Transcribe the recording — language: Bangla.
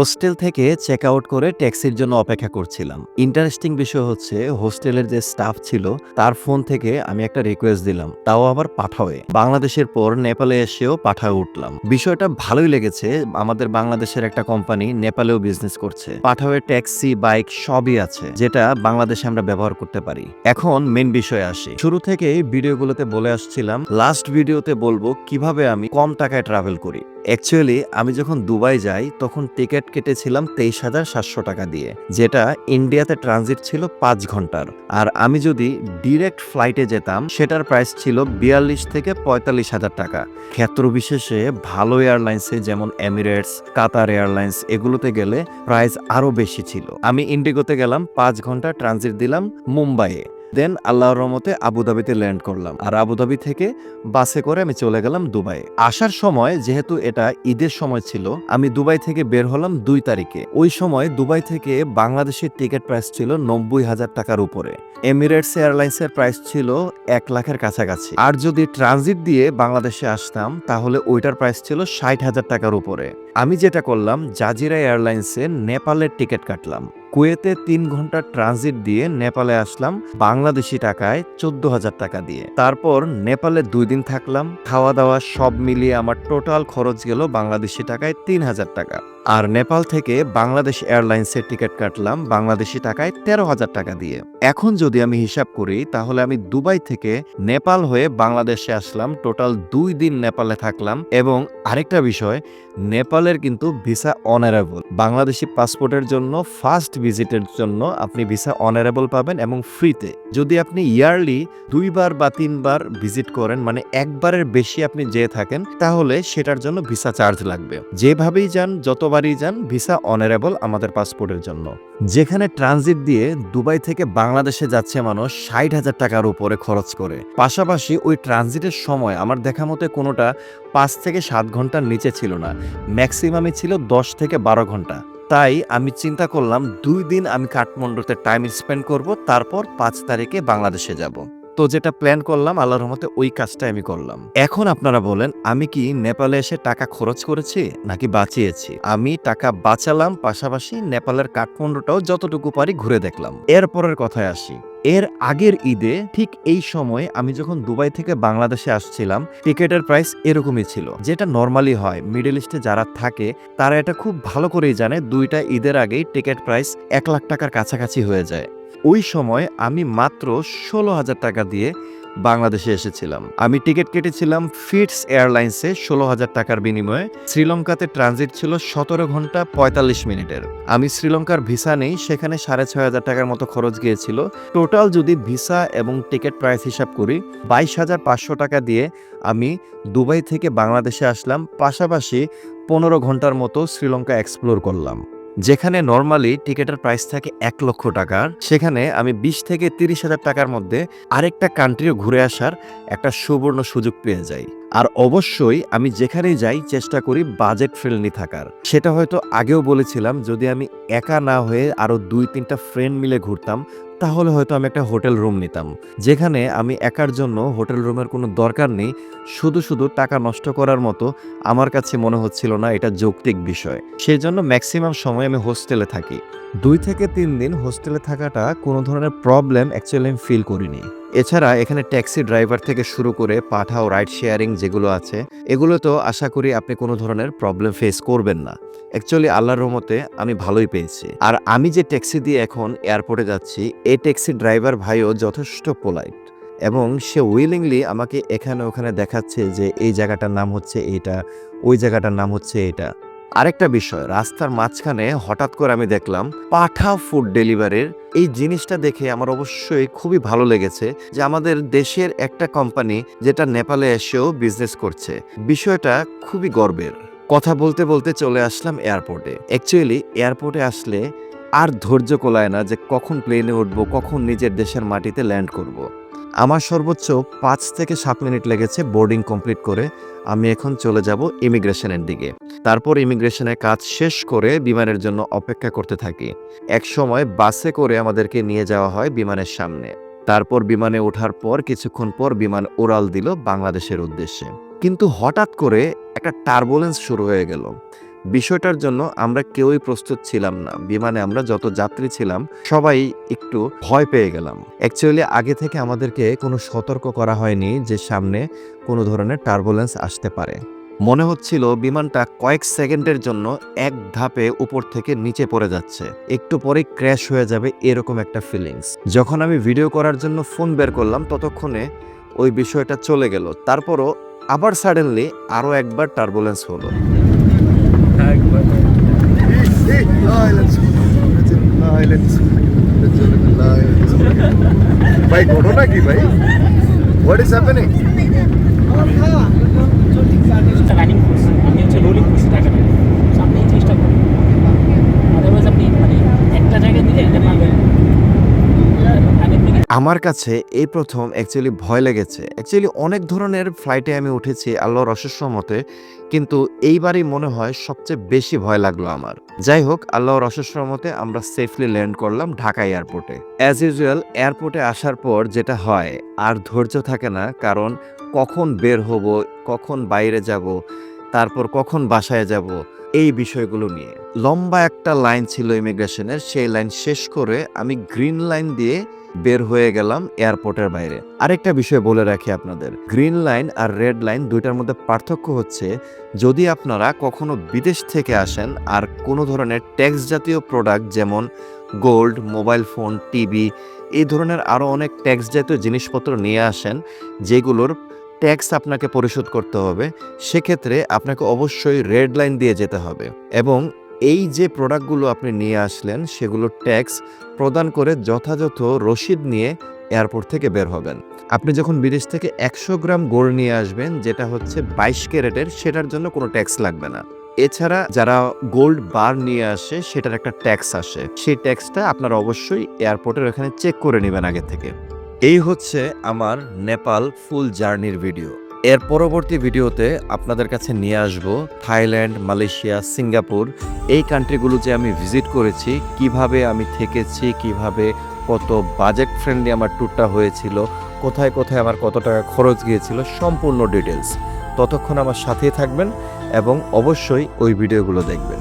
হোস্টেল থেকে চেক আউট করে ট্যাক্সির জন্য অপেক্ষা করছিলাম। ইন্টারেস্টিং বিষয় হচ্ছে, হোস্টেলের যে স্টাফ ছিল, তার ফোন থেকে আমি একটা রিকোয়েস্ট দিলাম। তাও আবার পাঠাওয়ে। বাংলাদেশের পর নেপালে এসেও পাঠায় উঠলাম। বিষয়টা ভালোই লেগেছে। আমাদের বাংলাদেশের একটা কোম্পানি নেপালেও বিজনেস করছে। পাঠাওয়ে ট্যাক্সি বাইক সবই আছে, যেটা বাংলাদেশে আমরা ব্যবহার করতে পারি। এখন মেন বিষয়ে আসি। শুরু থেকে ভিডিওগুলোতে বলে আসছিলাম লাস্ট ভিডিওতে বলব কীভাবে আমি কম টাকায় ট্রাভেল করি। অ্যাকচুয়ালি আমি যখন দুবাই যাই, তখন টিকিট কেটেছিলাম তেইশ হাজার সাতশো টাকা দিয়ে, যেটা ইন্ডিয়াতে ট্রানজিট ছিল পাঁচ ঘণ্টার। আর আমি যদি ডিরেক্ট ফ্লাইটে যেতাম, সেটার প্রাইস ছিল বিয়াল্লিশ থেকে পঁয়তাল্লিশ হাজার টাকা। ক্ষেত্র বিশেষে ভালো এয়ারলাইন্সে যেমন এমিরেটস কাতার এয়ারলাইন্স এগুলোতে গেলে প্রাইস আরও বেশি ছিল। আমি ইন্ডিগোতে গেলাম, পাঁচ ঘণ্টা ট্রানজিট দিলাম মুম্বাইয়ে। দেন আল্লাহর রহমতে আবুধাবিতে ল্যান্ড করলাম। আর আবুধাবি থেকে বাসে করে আমি চলে গেলাম দুবাই আসার সময় যেহেতু এটা ঈদের সময় ছিল, আমি দুবাই থেকে বের হলাম দুই তারিখে। ওই সময় দুবাই থেকে বাংলাদেশের টিকিট প্রাইস ছিল নব্বই হাজার টাকার উপরে। এমিরেটস এয়ারলাইন্সের প্রাইস ছিল এক লাখের কাছাকাছি। আর যদি ট্রানজিট দিয়ে বাংলাদেশে আসতাম, তাহলে ওইটার প্রাইস ছিল ষাট হাজার টাকার উপরে। আমি যেটা করলাম, জাজিরা এয়ারলাইন্সে নেপালের টিকিট কাটলাম। কুয়েতে তিন ঘণ্টা ট্রানজিট দিয়ে নেপালে আসলাম বাংলাদেশি টাকায় চোদ্দ হাজার টাকা দিয়ে। তারপর নেপালে দুই দিন থাকলাম খাওয়া দাওয়া সব মিলিয়ে আমার টোটাল খরচ গেল বাংলাদেশি টাকায় তিন হাজার টাকা। আর নেপাল থেকে বাংলাদেশ এয়ারলাইন্সের টিকিট কাটলাম বাংলাদেশি টাকায় তেরো হাজার টাকা দিয়ে। এখন যদি আমি হিসাব করি, তাহলে আমি দুবাই থেকে নেপাল হয়ে বাংলাদেশে আসলাম, টোটাল দুই দিন নেপালে থাকলাম। এবং আরেকটা বিষয়, নেপালের কিন্তু ভিসা অনারেবল বাংলাদেশি পাসপোর্টের জন্য ফার্স্ট ভিজিটের জন্য আপনি ভিসা অনারেবল পাবেন এবং ফ্রিতে যদি আপনি ইয়ারলি দুইবার বা তিনবার ভিজিট করেন মানে একবারের বেশি আপনি যেয়ে থাকেন, তাহলে সেটার জন্য ভিসা চার্জ লাগবে। যেভাবেই যান, যতবারই যান ভিসা অনারেবল আমাদের পাসপোর্টের জন্য। যেখানে ট্রানজিট দিয়ে দুবাই থেকে বাংলাদেশে যাচ্ছে মানুষ ষাট হাজার টাকার উপরে খরচ করে। পাশাপাশি ওই ট্রানজিটের সময় আমার দেখা মতে কোনোটা পাঁচ থেকে সাত ঘণ্টার নিচে ছিল না। ম্যাক্সিমামই ছিল দশ থেকে বারো ঘণ্টা। তাই আমি চিন্তা করলাম দুই দিন আমি কাঠমান্ডুতে টাইম স্পেন্ড করব, তারপর পাঁচ তারিখে বাংলাদেশে যাব। তো যেটা প্ল্যান করলাম আল্লাহর রহমতে ওই কাজটা আমি করলাম। এখন আপনারা বলেন, আমি কি নেপালে এসে টাকা খরচ করেছি নাকি বাঁচিয়েছি? আমি টাকা বাঁচালাম, পাশাপাশি নেপালের কাঠমান্ডুটাও যতটুকু পারি ঘুরে দেখলাম। এরপরের কথায় আসি। এর আগের ঈদে ঠিক এই সময় আমি যখন দুবাই থেকে বাংলাদেশে আসছিলাম, টিকেটের প্রাইস এরকমই ছিল, যেটা নর্মালি হয়। মিডল ইস্টে যারা থাকে, তারা এটা খুব ভালো করেই জানে, দুইটা ঈদের আগেই টিকেট প্রাইস এক লাখ টাকার কাছাকাছি হয়ে যায়। ওই সময় আমি মাত্র ষোলো হাজার টাকা দিয়ে বাংলাদেশে এসেছিলাম। আমি টিকিট কেটেছিলাম ফিটস এয়ারলাইন্সে ষোলো হাজার টাকার বিনিময়ে। শ্রীলঙ্কাতে ট্রানজিট ছিল সতেরো ঘণ্টা পঁয়তাল্লিশ মিনিটের। আমি শ্রীলঙ্কার ভিসা নেই, সেখানে সাড়ে ছয় হাজার টাকার মতো খরচ গিয়েছিল। টোটাল যদি ভিসা এবং টিকিট প্রাইস হিসাব করি, বাইশ হাজার পাঁচশো টাকা দিয়ে আমি দুবাই থেকে বাংলাদেশে আসলাম। পাশাপাশি পনেরো ঘণ্টার মতো শ্রীলঙ্কা এক্সপ্লোর করলাম। যেখানে নর্মালি টিকিটের প্রাইস থাকে এক লক্ষ টাকার, সেখানে আমি বিশ থেকে তিরিশ হাজার টাকার মধ্যে আরেকটা কান্ট্রিও ঘুরে আসার একটা সুবর্ণ সুযোগ পেয়ে যাই। আর অবশ্যই আমি যেখানেই যাই চেষ্টা করি বাজেট ফ্রেন্ডলি থাকার। সেটা হয়তো আগেও বলেছিলাম, যদি আমি একা না হয়ে আরও দুই তিনটা ফ্রেন্ড মিলে ঘুরতাম তাহলে হয়তো আমি একটা হোটেল রুম নিতাম, যেখানে আমি একার জন্য হোটেল রুমের কোনো দরকার নেই, শুধু শুধু টাকা নষ্ট করার মতো আমার কাছে মনে হচ্ছিল না এটা যৌক্তিক বিষয়। সেই জন্য ম্যাক্সিমাম সময় আমি হোস্টেলে থাকি। দুই থেকে তিন দিন হোস্টেলে থাকাটা কোনো ধরনের প্রবলেম অ্যাকচুয়ালি আমি ফিল করিনি। এছাড়া এখানে ট্যাক্সি ড্রাইভার থেকে শুরু করে পাঠাও রাইড শেয়ারিং যেগুলো আছে, এগুলো তো আশা করি আপনি কোনো ধরনের প্রবলেম ফেস করবেন না। অ্যাকচুয়ালি আল্লাহর রহমতে আমি ভালোই পেয়েছি। আর আমি যে ট্যাক্সি দিয়ে এখন এয়ারপোর্টে যাচ্ছি, এই ট্যাক্সি ড্রাইভার ভাইও যথেষ্ট পোলাইট এবং সে উইলিংলি আমাকে এখানে ওখানে দেখাচ্ছে যে এই জায়গাটার নাম হচ্ছে এইটা, ওই জায়গাটার নাম হচ্ছে এটা। আরেকটা বিষয়, রাস্তার মাঝখানে হঠাৎ করে আমি দেখলাম পাঠা ফুড ডেলিভারির এই জিনিসটা দেখে আমার অবশ্যই খুবই ভালো লেগেছে যে আমাদের দেশের একটা কোম্পানি যেটা নেপালে এসেও বিজনেস করছে। বিষয়টা খুবই গর্বের। কথা বলতে বলতে চলে আসলাম এয়ারপোর্টে অ্যাকচুয়ালি এয়ারপোর্টে আসলে আর ধৈর্য কোলায় না যে কখন প্লেনে উঠবো, কখন নিজের দেশের মাটিতে ল্যান্ড করব। আমার সর্বোচ্চ পাঁচ থেকে সাত মিনিট লেগেছে বোর্ডিং কমপ্লিট করে। আমি এখন চলে যাব ইমিগ্রেশনের দিকে। তারপর ইমিগ্রেশনের কাজ শেষ করে বিমানের জন্য অপেক্ষা করতে থাকি। এক সময় বাসে করে আমাদেরকে নিয়ে যাওয়া হয় বিমানের সামনে। তারপর বিমানে ওঠার পর কিছুক্ষণ পর বিমান উড়াল দিল বাংলাদেশের উদ্দেশ্যে। কিন্তু হঠাৎ করে একটা টার্বুলেন্স শুরু হয়ে গেল। বিষয়টার জন্য আমরা কেউই প্রস্তুত ছিলাম না। বিমানে আমরা যত যাত্রী ছিলাম, সবাই একটু ভয় পেয়ে গেলাম। অ্যাকচুয়ালি আগে থেকে আমাদেরকে কোনো সতর্ক করা হয়নি যে সামনে কোনো ধরনের টার্বুলেন্স আসতে পারে। মনে হচ্ছিল বিমানটা কয়েক সেকেন্ডের জন্য এক ধাপে উপর থেকে নিচে পড়ে যাচ্ছে। একটু পরে ক্র্যাশ হয়ে যাবে এরকম একটা ফিলিংস যখন আমি ভিডিও করার জন্য ফোন বের করলাম, ততক্ষণে ওই বিষয়টা চলে গেল। তারপরও আবার সাডেনলি আরও একবার টার্বুলেন্স হলো। ভাই ঘটনা কি ভাই হোয়াট ইজ হ্যাপেনিং আমার কাছে এই প্রথম অ্যাকচুয়ালি ভয় লেগেছে। অ্যাকচুয়ালি অনেক ধরনের ফ্লাইটে আমি উঠেছি আল্লাহর অশেষ মতে, কিন্তু এইবারই মনে হয় সবচেয়ে বেশি ভয় লাগল আমার। যাই হোক, আল্লাহর অশেষ মতে আমরা সেফলি ল্যান্ড করলাম ঢাকা এয়ারপোর্টে অ্যাজ ইউজুয়াল এয়ারপোর্টে আসার পর যেটা হয়, আর ধৈর্য থাকে না, কারণ কখন বের হব, কখন বাইরে যাব, তারপর কখন বাসায় যাব, এই বিষয়গুলো নিয়ে। লম্বা একটা লাইন ছিল ইমিগ্রেশনের সেই লাইন শেষ করে আমি গ্রিন লাইন দিয়ে বের হয়ে গেলাম এয়ারপোর্টের বাইরে। আরেকটা বিষয় বলে রাখি আপনাদের। গ্রিন লাইন আর রেড লাইন দুইটার মধ্যে পার্থক্য হচ্ছে, যদি আপনারা কখনো বিদেশ থেকে আসেন আর কোনো ধরনের ট্যাক্স জাতীয় প্রোডাক্ট যেমন গোল্ড, মোবাইল ফোন, টিভি, এই ধরনের আরও অনেক ট্যাক্স জাতীয় জিনিসপত্র নিয়ে আসেন, যেগুলোর ট্যাক্স আপনাকে পরিশোধ করতে হবে, সেক্ষেত্রে আপনাকে অবশ্যই রেড লাইন দিয়ে যেতে হবে। এবং এই যে প্রোডাক্টগুলো আপনি নিয়ে আসলেন সেগুলোর ট্যাক্স প্রদান করে যথাযথ রসিদ নিয়ে এয়ারপোর্ট থেকে বের হবেন। আপনি যখন বিদেশ থেকে একশো গ্রাম গোল্ড নিয়ে আসবেন, যেটা হচ্ছে বাইশ ক্যারেটের, সেটার জন্য কোনো ট্যাক্স লাগবে না। এছাড়া যারা গোল্ড বার নিয়ে আসে, সেটার একটা ট্যাক্স আসে। সেই ট্যাক্সটা আপনারা অবশ্যই এয়ারপোর্টের ওখানে চেক করে নেবেন আগে থেকে। এই হচ্ছে আমার নেপাল ফুল জার্নির ভিডিও এর পরবর্তী ভিডিওতে আপনাদের কাছে নিয়ে আসব থাইল্যান্ড, মালয়েশিয়া, সিঙ্গাপুর, এই কান্ট্রিগুলো যে আমি ভিজিট করেছি, কীভাবে আমি থেকেছি, কীভাবে কত বাজেট ফ্রেন্ডলি আমার ট্যুরটা হয়েছিল, কোথায় কোথায় আমার কত টাকা খরচ গিয়েছিল, সম্পূর্ণ ডিটেলস ততক্ষণ আমার সাথেই থাকবেন এবং অবশ্যই ওই ভিডিওগুলো দেখবেন।